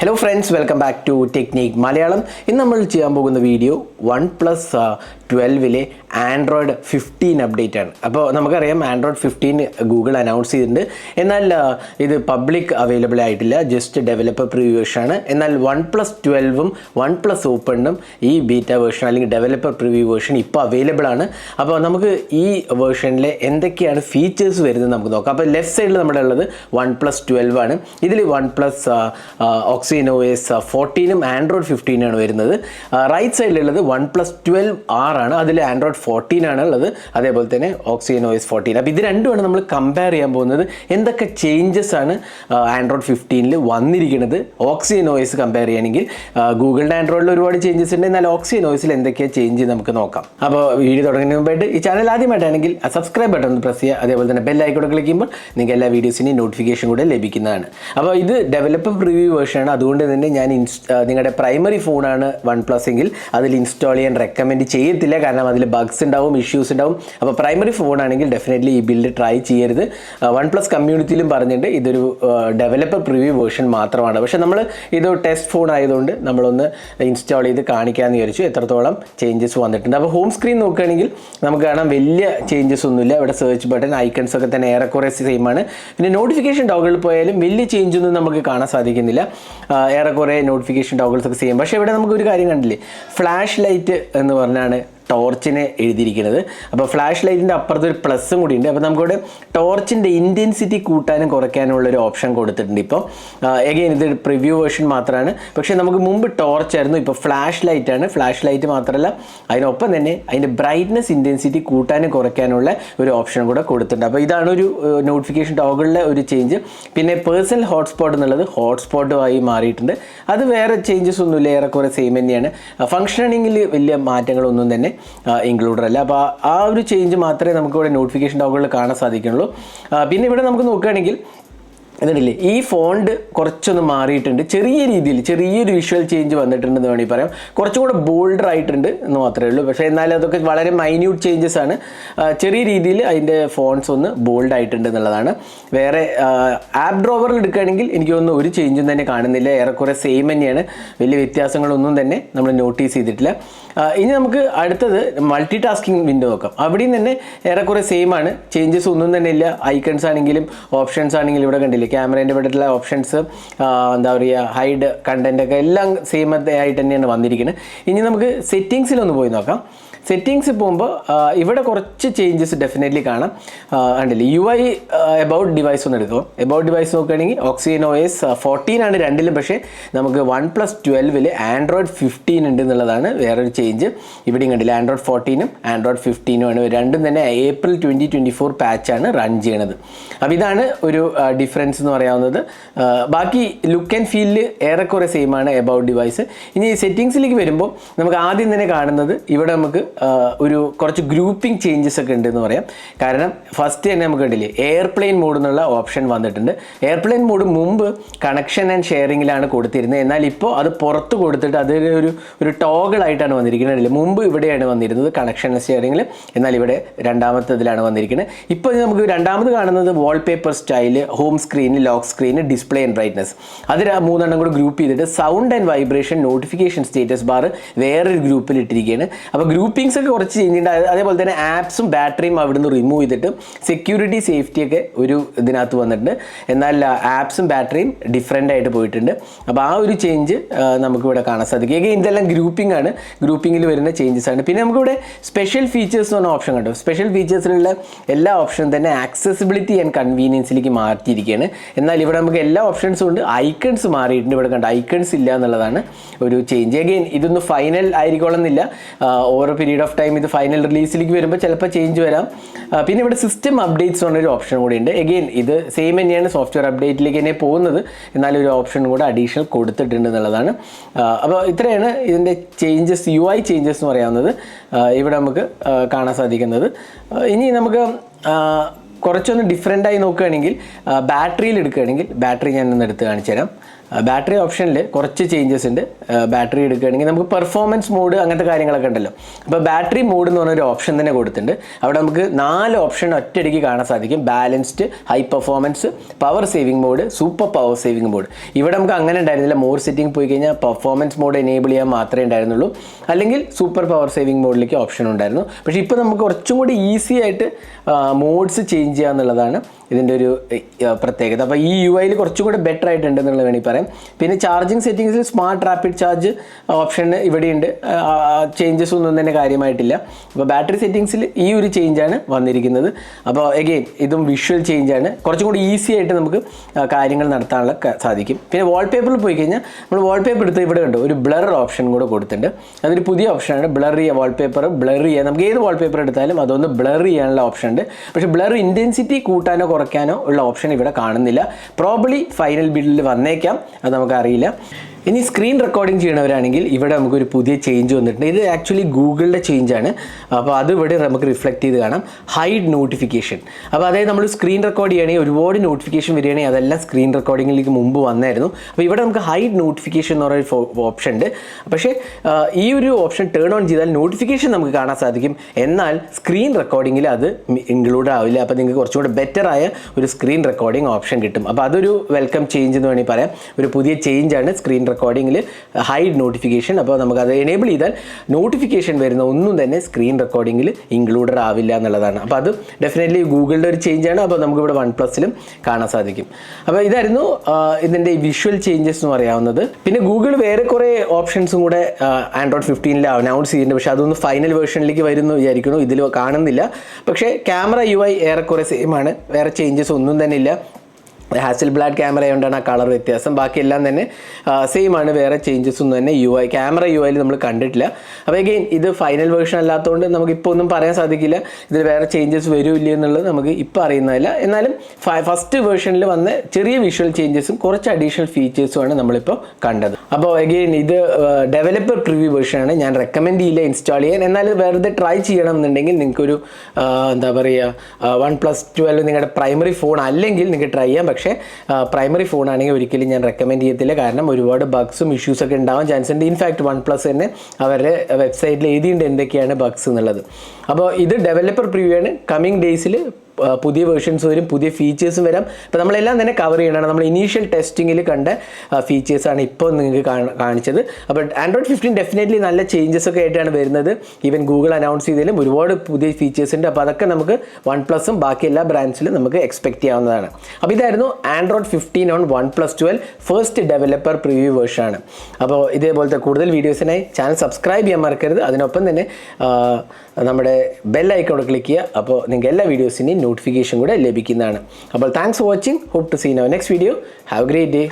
Hello friends welcome back to technique Malayalam ഇന്ന് നമ്മൾ ചെയ്യാൻ പോകുന്ന വീഡിയോ വൺ പ്ലസ് ട്വൽവിലെ ആൻഡ്രോയിഡ് ഫിഫ്റ്റീൻ അപ്ഡേറ്റ് ആണ്. അപ്പോൾ നമുക്കറിയാം ആൻഡ്രോയിഡ് ഫിഫ്റ്റീൻ ഗൂഗിൾ അനൗൺസ് ചെയ്തിട്ടുണ്ട്. എന്നാൽ ഇത് പബ്ലിക് അവൈലബിൾ ആയിട്ടില്ല. ജസ്റ്റ് ഡെവലപ്പർ പ്രിവ്യൂ ആണ് എന്നാൽ വൺ പ്ലസ് ട്വൽവും വൺ പ്ലസ് ഓപ്പണിനും ഈ ബീറ്റ വേർഷൻ അല്ലെങ്കിൽ ഡെവലപ്പർ പ്രിവ്യൂ വേർഷൻ ഇപ്പോൾ അവൈലബിൾ ആണ്. അപ്പോൾ നമുക്ക് ഈ വേർഷനിലെ എന്തൊക്കെയാണ് ഫീച്ചേഴ്സ് വരുന്നത് നമുക്ക് നോക്കാം. അപ്പോൾ ലെഫ്റ്റ് സൈഡിൽ നമ്മുടെ ഉള്ളത് വൺ പ്ലസ് ട്വൽവ് ആണ് ഇതിൽ വൺ പ്ലസ് ഓക്സിജൻ നോ എസ് ഫോർട്ടീനും ആൻഡ്രോയിഡ് ഫിഫ്റ്റീനാണ് വരുന്നത്. റൈറ്റ് സൈഡിലുള്ളത് വൺ പ്ലസ് ട്വൽവ് ആർ ആണ്. അതിൽ ആൻഡ്രോയിഡ് ഫോർട്ടീൻ ആണ് ഉള്ളത് അതേപോലെ തന്നെ ഓക്സിജൻ ഒ എസ് ഫോർട്ടീൻ അപ്പോൾ ഇത് രണ്ടുമാണ് നമ്മൾ കമ്പയർ ചെയ്യാൻ പോകുന്നത്. എന്തൊക്കെ ചേഞ്ചസ് ആണ് ആൻഡ്രോയിഡ് ഫിഫ്റ്റീനിൽ വന്നിരിക്കുന്നത്? ഓക്സിജൻ എസ് കമ്പയർ ചെയ്യണമെങ്കിൽ ഗൂഗിളിന്റെ ആൻഡ്രോയിഡിൽ ഒരുപാട് ചേഞ്ചസ് ഉണ്ട്. എന്നാൽ ഓക്സിജൻ എസിൽ എന്തൊക്കെയാണ് ചേഞ്ച് നമുക്ക് നോക്കാം. അപ്പോൾ വീഡിയോ തുടങ്ങുന്നതിന് മുമ്പായിട്ട് ഈ ചാനൽ ആദ്യമായിട്ടാണെങ്കിൽ സബ്സ്ക്രൈബ് ബട്ടൺ ഒന്ന് പ്രസ് ചെയ്യുക. അതേപോലെ തന്നെ ബെൽ ഐക്കോടെ ക്ലിക്ക് ചെയ്യുമ്പോൾ നിങ്ങൾക്ക് എല്ലാ വീഡിയോസിന്റെയും നോട്ടിഫിക്കേഷൻ കൂടെ ലഭിക്കുന്നതാണ്. അപ്പോൾ ഇത് ഡെവലപ്പ് പ്രിവ്യൂ വേർഷനാണ് അതുകൊണ്ട് തന്നെ ഞാൻ നിങ്ങളുടെ പ്രൈമറി ഫോണാണ് വൺ പ്ലസ് എങ്കിൽ അതിൽ ഇൻസ്റ്റാൾ ചെയ്യാൻ റെക്കമെൻഡ് ചെയ്യത്തില്ല. കാരണം അതിൽ ബഗ്സ് ഉണ്ടാവും ഇഷ്യൂസ് ഉണ്ടാവും. അപ്പോൾ പ്രൈമറി ഫോണാണെങ്കിൽ ഡെഫിനറ്റ്ലി ഈ ബിൽഡ് ട്രൈ ചെയ്യരുത്. വൺ പ്ലസ് കമ്മ്യൂണിറ്റിയിലും പറഞ്ഞിട്ടുണ്ട്. ഇതൊരു ഡെവലപ്പർ പ്രിവ്യൂ വേർഷൻ മാത്രമാണ്. പക്ഷേ നമ്മൾ ഇത് ടെസ്റ്റ് ഫോൺ ആയതുകൊണ്ട് നമ്മളൊന്ന് ഇൻസ്റ്റാൾ ചെയ്ത് കാണിക്കാമെന്ന് വിചാരിച്ചു. എത്രത്തോളം ചേഞ്ചസ് വന്നിട്ടുണ്ട്. അപ്പോൾ ഹോം സ്ക്രീൻ നോക്കുകയാണെങ്കിൽ നമുക്ക് കാണാം വലിയ ചേഞ്ചസ് ഒന്നുമില്ല. ഇവിടെ സെർച്ച് ബട്ടൺ ഐക്കൺസ് ഒക്കെ തന്നെ ഏറെക്കുറെ സെയിം ആണ്. പിന്നെ നോട്ടിഫിക്കേഷൻ ടോഗിളിൽ പോയാലും വലിയ ചേഞ്ച് ഒന്നും നമുക്ക് കാണാൻ സാധിക്കുന്നില്ല. ഏറെക്കുറെ നോട്ടിഫിക്കേഷൻ ടോഗിൾസ് ഒക്കെ ചെയ്യും. പക്ഷേ ഇവിടെ നമുക്ക് ഒരു കാര്യം കണ്ടില്ലേ? ഫ്ലാഷ് ലൈറ്റ് എന്ന് പറഞ്ഞാണ് ടോർച്ചിനെ എഴുതിയിരിക്കുന്നത്. അപ്പോൾ ഫ്ലാഷ് ലൈറ്റിന്റെ അപ്പുറത്ത് ഒരു പ്ലസ്സും കൂടി ഉണ്ട് അപ്പോൾ നമുക്കിവിടെ ടോർച്ചിന്റെ ഇന്റൻസിറ്റി കൂട്ടാനും കുറയ്ക്കാനുള്ള ഒരു ഓപ്ഷൻ കൊടുത്തിട്ടുണ്ട് ഇപ്പോൾ എഗെയിൻ ഇത് പ്രിവ്യൂ വേർഷൻ മാത്രമാണ്. പക്ഷേ നമുക്ക് മുമ്പ് ടോർച്ച് ആയിരുന്നു. ഇപ്പോൾ ഫ്ലാഷ് ലൈറ്റാണ് ഫ്ലാഷ് ലൈറ്റ് മാത്രമല്ല അതിനൊപ്പം തന്നെ അതിന്റെ ബ്രൈറ്റ്നസ് ഇന്റൻസിറ്റി കൂട്ടാനും കുറയ്ക്കാനുള്ള ഒരു ഓപ്ഷൻ കൂടെ കൊടുത്തിട്ടുണ്ട്. അപ്പോൾ ഇതാണ് ഒരു നോട്ടിഫിക്കേഷൻ ടോഗിളിലെ ഒരു ചേഞ്ച്. പിന്നെ പേഴ്സണൽ ഹോട്ട്സ്പോട്ട് എന്നുള്ളത് ഹോട്ട്സ്പോട്ടുമായി മാറിയിട്ടുണ്ട്. അത് വേറെ ചേഞ്ചസ് ഒന്നുമില്ല. ഏറെക്കുറെ സെയിം തന്നെയാണ്. ഫങ്ഷനിങ്ങിൽ വലിയ മാറ്റങ്ങളൊന്നും തന്നെ ഇൻക്ലൂഡഡ് അല്ല. അപ്പോൾ ആ- ഒരു ചേഞ്ച് മാത്രമേ നമുക്ക് ഇവിടെ നോട്ടിഫിക്കേഷൻ ടോഗിളിൽ കാണാൻ സാധിക്കുള്ളൂ പിന്നെ ഇവിടെ നമുക്ക് നോക്കുകയാണെങ്കിൽ എന്നിട്ടില്ലേ ഈ ഫോണ്ട് കുറച്ചൊന്ന് മാറിയിട്ടുണ്ട്. ചെറിയ രീതിയിൽ ചെറിയൊരു വിഷ്വൽ ചേഞ്ച് വന്നിട്ടുണ്ടെന്ന് വേണമെങ്കിൽ പറയാം. കുറച്ചും കൂടെ ബോൾഡർ ആയിട്ടുണ്ട് എന്ന് മാത്രമേ ഉള്ളൂ. പക്ഷേ എന്നാലും അതൊക്കെ വളരെ മൈന്യൂട്ട് ചേഞ്ചസ് ആണ്. ചെറിയ രീതിയിൽ അതിന്റെ ഫോൺസ് ഒന്ന് ബോൾഡ് ആയിട്ടുണ്ട് എന്നുള്ളതാണ്. വേറെ ആപ്പ് ഡ്രോവറിൽ എടുക്കുകയാണെങ്കിൽ എനിക്ക് തോന്നുന്നു ഒരു ചേഞ്ചും തന്നെ കാണുന്നില്ല. ഏറെക്കുറെ സെയിം തന്നെയാണ്. വലിയ വ്യത്യാസങ്ങളൊന്നും തന്നെ നമ്മൾ നോട്ടീസ് ചെയ്തിട്ടില്ല. ഇനി നമുക്ക് അടുത്തത് മൾട്ടി ടാസ്കിങ് വിൻഡോ നോക്കാം. അവിടെയും തന്നെ ഏറെക്കുറെ സെയിം ആണ്. ചേഞ്ചസ് ഒന്നും തന്നെ ഇല്ല. ഐക്കൺസ് ആണെങ്കിലും ഓപ്ഷൻസ് ആണെങ്കിലും ഇവിടെ കണ്ടില്ലേ? ക്യാമറേന്റെ ഇവിടെയുള്ള ഓപ്ഷൻസ് എന്താ പറയുക ഹൈഡ് കണ്ടന്റ് ഒക്കെ എല്ലാം സെയിം ആയിട്ട് തന്നെയാണ് വന്നിരിക്കുന്നത് ഇനി നമുക്ക് സെറ്റിങ്സിലൊന്ന് പോയി നോക്കാം. സെറ്റിങ്സ് പോകുമ്പോൾ ഇവിടെ കുറച്ച് ചേഞ്ചസ് ഡെഫിനറ്റ്ലി കാണാം. കണ്ടില്ലേ യു ഐ എബൌട്ട് ഡിവൈസ് ഒന്ന് എടുക്കും എബൌട്ട് ഡിവൈസ് നോക്കുകയാണെങ്കിൽ ഓക്സിജൻ ഒ എസ് ഫോർട്ടീൻ ആണ് രണ്ടിലും പക്ഷേ നമുക്ക് വൺ പ്ലസ് ട്വൽവിൽ ആൻഡ്രോയിഡ് ഫിഫ്റ്റീൻ ഉണ്ട് എന്നുള്ളതാണ് വേറൊരു ചേഞ്ച് ഇവിടെയും കണ്ടില്ല ആൻഡ്രോയിഡ് ഫോർട്ടീനും ആൻഡ്രോയിഡ് ഫിഫ്റ്റീനും ആണ്. രണ്ടും തന്നെ ഏപ്രിൽ ട്വന്റി ട്വന്റി ഫോർ പാച്ചാണ് റൺ ചെയ്യണത്. അപ്പോൾ ഇതാണ് ഒരു ഡിഫറൻസ് എന്ന് പറയാവുന്നത്. ബാക്കി ലുക്ക് ആൻഡ് ഫീലിൽ ഏറെക്കുറെ സെയിം ആണ് എബൌട്ട് ഡിവൈസ് ഇനി സെറ്റിങ്സിലേക്ക് വരുമ്പോൾ നമുക്ക് ആദ്യം തന്നെ കാണുന്നത് ഇവിടെ നമുക്ക് ഒരു കുറച്ച് ഗ്രൂപ്പിംഗ് ചേഞ്ചസ് ഒക്കെ ഉണ്ടെന്ന് പറയാം. കാരണം ഫസ്റ്റ് തന്നെ നമുക്ക് കണ്ടില്ലേ എയർപ്ലെയിൻ മോഡ് എന്നുള്ള ഓപ്ഷൻ വന്നിട്ടുണ്ട്. എയർപ്ലെയിൻ മോഡ് മുമ്പ് കണക്ഷൻ ആൻഡ് ഷെയറിങ്ങിലാണ് കൊടുത്തിരുന്നത്. എന്നാൽ ഇപ്പോൾ അത് പുറത്ത് കൊടുത്തിട്ട് അതൊരു ഒരു ഒരു ടോഗിളായിട്ടാണ് വന്നിരിക്കുന്നത്. അല്ലേ മുമ്പ് ഇവിടെയാണ് വന്നിരുന്നത് കണക്ഷൻ ആൻഡ് ഷെയറിങ്ങിൽ എന്നാൽ ഇവിടെ രണ്ടാമത്തെ ഇതിലാണ് വന്നിരിക്കുന്നത്. ഇപ്പോൾ നമുക്ക് രണ്ടാമത് കാണുന്നത് wallpaper style home screen lock screen display and brightness അത് മൂന്നെണ്ണം കൂടെ ഗ്രൂപ്പ് ചെയ്തിട്ട് sound and vibration notification status bar വേറൊരു ഗ്രൂപ്പിൽ ഇട്ടിരിക്കുകയാണ്. അപ്പോൾ ഗ്രൂപ്പിംഗ്സ് ഒക്കെ കുറച്ച് ചേഞ്ച് ഉണ്ട്. അതേപോലെ തന്നെ ആപ്സും ബാറ്ററിയും അവിടുന്ന് റിമൂവ് ചെയ്തിട്ട് സെക്യൂരിറ്റി സേഫ്റ്റി ഒക്കെ ഒരു ഇതിനകത്ത് വന്നിട്ടുണ്ട്. എന്നാൽ ആപ്സും ബാറ്ററിയും ഡിഫറെന്റ് ആയിട്ട് പോയിട്ടുണ്ട്. അപ്പോൾ ആ ഒരു ചേഞ്ച് നമുക്കിവിടെ കാണാൻ സാധിക്കും. Again ഇതെല്ലാം ഗ്രൂപ്പിംഗ് ആണ്. ഗ്രൂപ്പിങ്ങിൽ വരുന്ന ചേഞ്ചസ് ആണ്. പിന്നെ നമുക്കിവിടെ സ്പെഷ്യൽ ഫീച്ചേഴ്സ് എന്ന് പറഞ്ഞ ഓപ്ഷൻ കണ്ടോ? സ്പെഷ്യൽ ഫീച്ചേഴ്സിലുള്ള എല്ലാ ഓപ്ഷനും തന്നെ ആക്സസിബിലിറ്റി ആൻഡ് കൺവീനിയൻസിലേക്ക് മാറ്റിയിരിക്കുകയാണ്. എന്നാൽ ഇവിടെ നമുക്ക് എല്ലാ ഓപ്ഷൻസും ഉണ്ട്. ഐക്കൺസ് മാറിയിട്ടുണ്ട്. ഇവിടെ കണ്ട? ഐക്കൺസ് ഇല്ല എന്നുള്ളതാണ് ഒരു ചേഞ്ച് അഗെയിൻ ഇതൊന്നും ഫൈനൽ ആയിരിക്കണമെന്നില്ല ഓരോ പീരീഡ് ഓഫ് ടൈം ഇത് ഫൈനൽ റിലീസിലേക്ക് വരുമ്പോൾ ചിലപ്പോൾ ചേഞ്ച് വരാം. പിന്നെ ഇവിടെ സിസ്റ്റം അപ്ഡേറ്റ്സ് എന്നൊരു ഓപ്ഷൻ കൂടി ഉണ്ട്. എഗെയിൻ ഇത് സെയിം തന്നെയാണ് സോഫ്റ്റ്വെയർ അപ്ഡേറ്റിലേക്ക് തന്നെ പോകുന്നത്. എന്നാലും ഒരു ഓപ്ഷൻ കൂടെ അഡീഷണൽ കൊടുത്തിട്ടുണ്ട് എന്നുള്ളതാണ്. അപ്പോൾ ഇത്രയാണ് ഇതിന്റെ ചേഞ്ചസ് യു ഐ ചേഞ്ചസ് എന്ന് പറയാവുന്നത്. ഇവിടെ നമുക്ക് കാണാൻ സാധിക്കുന്നത്. ഇനി നമുക്ക് കുറച്ചൊന്ന് ഡിഫറെന്റായി നോക്കുകയാണെങ്കിൽ ബാറ്ററിയിൽ എടുക്കുകയാണെങ്കിൽ ബാറ്ററി ഞാൻ ഒന്ന് എടുത്ത് കാണിച്ചു തരാം ബാറ്ററി ഓപ്ഷനിൽ കുറച്ച് ചേഞ്ചസ് ഉണ്ട്. ബാറ്ററി എടുക്കുകയാണെങ്കിൽ നമുക്ക് പെർഫോമൻസ് മോഡ് അങ്ങനത്തെ കാര്യങ്ങളൊക്കെ ഉണ്ടല്ലോ. അപ്പോൾ ബാറ്ററി മോഡ് എന്ന് പറഞ്ഞൊരു ഓപ്ഷൻ തന്നെ കൊടുത്തിട്ടുണ്ട്. അവിടെ നമുക്ക് നാല് ഓപ്ഷൻ ഒറ്റയടിക്ക് കാണാൻ സാധിക്കും. Balanced high performance power saving mode super power saving mode ഇവിടെ നമുക്ക് അങ്ങനെ ഉണ്ടായിരുന്നില്ല. മോർ സെറ്റിംഗ് പോയി കഴിഞ്ഞാൽ പെർഫോമൻസ് മോഡ് എനേബിൾ ചെയ്യാൻ മാത്രമേ ഉണ്ടായിരുന്നുള്ളൂ. അല്ലെങ്കിൽ സൂപ്പർ പവർ സേവിംഗ് മോഡിലേക്ക് ഓപ്ഷൻ ഉണ്ടായിരുന്നു. പക്ഷേ ഇപ്പോൾ നമുക്ക് കുറച്ചും കൂടി ഈസി ആയിട്ട് മോഡ്സ് ചേഞ്ച് ചെയ്യുക എന്നുള്ളതാണ് ഇതിന്റെ ഒരു പ്രത്യേകത. അപ്പോൾ ഈ യു ഐയിൽ കുറച്ചും കൂടി ബെറ്റർ ആയിട്ടുണ്ട് എന്നുള്ളത് വേണമെങ്കിൽ പറയാം. പിന്നെ ചാർജിങ് സെറ്റിങ്സിൽ സ്മാർട്ട് റാപ്പിഡ് ചാർജ് ഓപ്ഷൻ ഇവിടെയുണ്ട്. ചേഞ്ചസ് ഒന്നും തന്നെ കാര്യമായിട്ടില്ല. അപ്പോൾ ബാറ്ററി സെറ്റിങ്സിൽ ഈ ഒരു ചേഞ്ചാണ് വന്നിരിക്കുന്നത്. അപ്പോൾ എഗെയിൻ ഇതും വിഷ്വൽ ചേഞ്ചാണ് കുറച്ചും കൂടി ഈസി ആയിട്ട് നമുക്ക് കാര്യങ്ങൾ നടത്താനുള്ള സാധിക്കും. പിന്നെ വാൾപേപ്പറിൽ പോയി കഴിഞ്ഞാൽ നമ്മൾ വാൾപേപ്പർ എടുത്ത് ഇവിടെ കണ്ടു ഒരു ബ്ലർ ഓപ്ഷൻ കൂടെ കൊടുത്തിട്ടുണ്ട്. അതൊരു പുതിയ ഓപ്ഷനാണ് ബ്ലർ ചെയ്യുക വാൾപേപ്പർ ബ്ലർ ചെയ്യുക നമുക്ക് ഏത് വാൾപേപ്പർ എടുത്താലും അതൊന്ന് ബ്ലർ ചെയ്യാനുള്ള ഓപ്ഷൻ ഉണ്ട്. പക്ഷേ ബ്ലർ ഇന്റൻസിറ്റി കൂട്ടാനോ കുറയ്ക്കാനോ ഉള്ള ഓപ്ഷൻ ഇവിടെ കാണുന്നില്ല. പ്രോബ്ലി ഫൈനൽ ബില്ലിൽ വന്നേക്കാം. അത് നമുക്കറിയില്ല. ഇനി സ്ക്രീൻ റെക്കോർഡിംഗ് ചെയ്യണവരാണെങ്കിൽ ഇവിടെ നമുക്കൊരു പുതിയ ചേഞ്ച് വന്നിട്ടുണ്ട്. ഇത് ആക്ച്വലി ഗൂഗിളിന്റെ ചേഞ്ചാണ് അപ്പോൾ അത് ഇവിടെ നമുക്ക് റിഫ്ലക്ട് ചെയ്ത് കാണാം. ഹൈഡ് നോട്ടിഫിക്കേഷൻ അപ്പോൾ അതായത് നമ്മൾ സ്ക്രീൻ റെക്കോർഡ് ചെയ്യണമെങ്കിൽ ഒരുപാട് നോട്ടിഫിക്കേഷൻ വരികയാണെങ്കിൽ അതെല്ലാം സ്ക്രീൻ റെക്കോർഡിങ്ങിലേക്ക് മുമ്പ് വന്നായിരുന്നു. അപ്പോൾ ഇവിടെ നമുക്ക് ഹൈഡ് നോട്ടിഫിക്കേഷൻ എന്ന് പറയുന്ന ഓപ്ഷൻ ഉണ്ട്. പക്ഷേ ഈ ഒരു ഓപ്ഷൻ ടേൺ ഓൺ ചെയ്താൽ നോട്ടിഫിക്കേഷൻ നമുക്ക് കാണാൻ സാധിക്കും. എന്നാൽ സ്ക്രീൻ റെക്കോർഡിങ്ങിൽ അത് ഇൻക്ലൂഡ് ആവില്ല. അപ്പോൾ നിങ്ങൾക്ക് കുറച്ചുകൂടെ ബെറ്റർ ആയ ഒരു സ്ക്രീൻ റെക്കോർഡിംഗ് ഓപ്ഷൻ കിട്ടും. അപ്പോൾ അതൊരു വെൽക്കം ചേഞ്ച് എന്ന് വേണമെങ്കിൽ പറയാം. ഒരു പുതിയ ചേഞ്ചാണ് സ്ക്രീൻ റെക്കോർഡിങ്ങിൽ ഹൈഡ് നോട്ടിഫിക്കേഷൻ അപ്പോൾ നമുക്കത് എനേബിൾ ചെയ്താൽ നോട്ടിഫിക്കേഷൻ വരുന്ന ഒന്നും തന്നെ സ്ക്രീൻ റെക്കോർഡിങ്ങിൽ ഇൻക്ലൂഡഡ് ആവില്ല എന്നുള്ളതാണ്. അപ്പോൾ അത് ഡെഫിനറ്റ്ലി ഗൂഗിളിന്റെ ഒരു ചേഞ്ചാണ് അപ്പോൾ നമുക്കിവിടെ വൺ പ്ലസ്സിലും കാണാൻ സാധിക്കും. അപ്പോൾ ഇതായിരുന്നു ഇതിന്റെ വിഷ്വൽ ചേഞ്ചസ് എന്ന് പറയാവുന്നത്. പിന്നെ ഗൂഗിൾ വേറെ കുറേ ഓപ്ഷൻസും കൂടെ ആൻഡ്രോയിഡ് ഫിഫ്റ്റീനിൽ അനൗൺസ് ചെയ്യുന്നുണ്ട് പക്ഷേ അതൊന്ന് ഫൈനൽ വേർഷനിലേക്ക് വരുന്നു വിചാരിക്കുന്നു. ഇതിൽ കാണുന്നില്ല. പക്ഷേ ക്യാമറ യു ഐ ഏറെക്കുറെ സെയിം ആണ്. വേറെ ചേഞ്ചസ് ഒന്നും തന്നെ ഇല്ല. ഹാസിൽ ബ്ലാഡ് ക്യാമറ ആയതുകൊണ്ടാണ് ആ കളർ വ്യത്യാസം. ബാക്കിയെല്ലാം തന്നെ സെയിം ആണ്. വേറെ ചേഞ്ചസ് ഒന്നും തന്നെ യു ഐ ക്യാമറ യു ഐയിൽ നമ്മൾ കണ്ടിട്ടില്ല. അപ്പോൾ അഗെയിൻ ഇത് ഫൈനൽ വേർഷൻ അല്ലാത്തതുകൊണ്ട് നമുക്ക് ഇപ്പോൾ ഒന്നും പറയാൻ സാധിക്കില്ല. ഇതിൽ വേറെ ചേഞ്ചസ് വരില്ല എന്നുള്ളത് നമുക്ക് ഇപ്പോൾ അറിയുന്നതല്ല. എന്നാലും ഫസ്റ്റ് വേർഷനിൽ വന്ന ചെറിയ വിഷ്വൽ ചേഞ്ചസും കുറച്ച് അഡീഷണൽ ഫീച്ചേഴ്സുമാണ് നമ്മളിപ്പോൾ കണ്ടത്. അപ്പോൾ അഗെയിൻ ഇത് ഡെവലപ്പർ പ്രിവ്യൂ വേർഷനാണ് ഞാൻ റെക്കമെൻഡ് ചെയ്യില്ല ഇൻസ്റ്റാൾ ചെയ്യാൻ. എന്നാൽ വെറുതെ ട്രൈ ചെയ്യണം എന്നുണ്ടെങ്കിൽ നിങ്ങൾക്കൊരു എന്താ പറയുക വൺ പ്ലസ് ട്വൽവ് നിങ്ങളുടെ പ്രൈമറി ഫോൺ അല്ലെങ്കിൽ നിങ്ങൾക്ക് ട്രൈ ചെയ്യാം പക്ഷേ പ്രൈമറി ഫോൺ ആണെങ്കിൽ ഒരിക്കലും ഞാൻ റെക്കമെൻഡ് ചെയ്യത്തില്ല. കാരണം ഒരുപാട് ബഗ്സും ഇഷ്യൂസ് ഒക്കെ ഉണ്ടാവാൻ ചാൻസ് ഉണ്ട്. ഇൻഫാക്ട് വൺ പ്ലസ് തന്നെ അവരുടെ വെബ്സൈറ്റിൽ എഴുതിയിട്ടുണ്ട് എന്തൊക്കെയാണ് ബഗ്സ് എന്നുള്ളത്. അപ്പോൾ ഇത് ഡെവലപ്പർ പ്രിവ്യൂ ആണ്. കമ്മിങ് ഡേയ്സിൽ പുതിയ വേർഷൻസ് വരും പുതിയ ഫീച്ചേഴ്സും വരാം. അപ്പോൾ നമ്മളെല്ലാം തന്നെ കവർ ചെയ്യണം നമ്മൾ ഇനീഷ്യൽ ടെസ്റ്റിങ്ങിൽ കണ്ട ഫീച്ചേഴ്സാണ് ഇപ്പോൾ നിങ്ങൾക്ക് കാണ- കാണിച്ചത്. അപ്പോൾ ആൻഡ്രോയിഡ് ഫിഫ്റ്റീൻ ഡെഫിനറ്റ്ലി നല്ല ചേഞ്ചസ് ഒക്കെ ആയിട്ടാണ് വരുന്നത്. ഈവൻ ഗൂഗിൾ അനൗൺസ് ചെയ്തതിലും ഒരുപാട് പുതിയ ഫീച്ചേഴ്സ് ഉണ്ട്. അപ്പോൾ അതൊക്കെ നമുക്ക് വൺ പ്ലസും ബാക്കി എല്ലാ ബ്രാൻഡ്സിലും നമുക്ക് എക്സ്പെക്ട് ചെയ്യാവുന്നതാണ്. അപ്പോൾ ഇതായിരുന്നു Android fifteen on OnePlus twelve first developer preview version ആണ്. അപ്പോൾ ഇതേപോലത്തെ കൂടുതൽ വീഡിയോസിനായി ചാനൽ സബ്സ്ക്രൈബ് ചെയ്യാൻ മറക്കരുത്. അതിനൊപ്പം തന്നെ നമ്മുടെ ബെൽ ഐക്കോൺ ക്ലിക്ക് ചെയ്യുക. അപ്പോൾ നിങ്ങൾക്ക് എല്ലാ വീഡിയോസിന്റെയും നോട്ടിഫിക്കേഷൻ കൂടെ ലഭിക്കുന്നതാണ്. അപ്പോൾ thanks for watching hope to see our next video have great day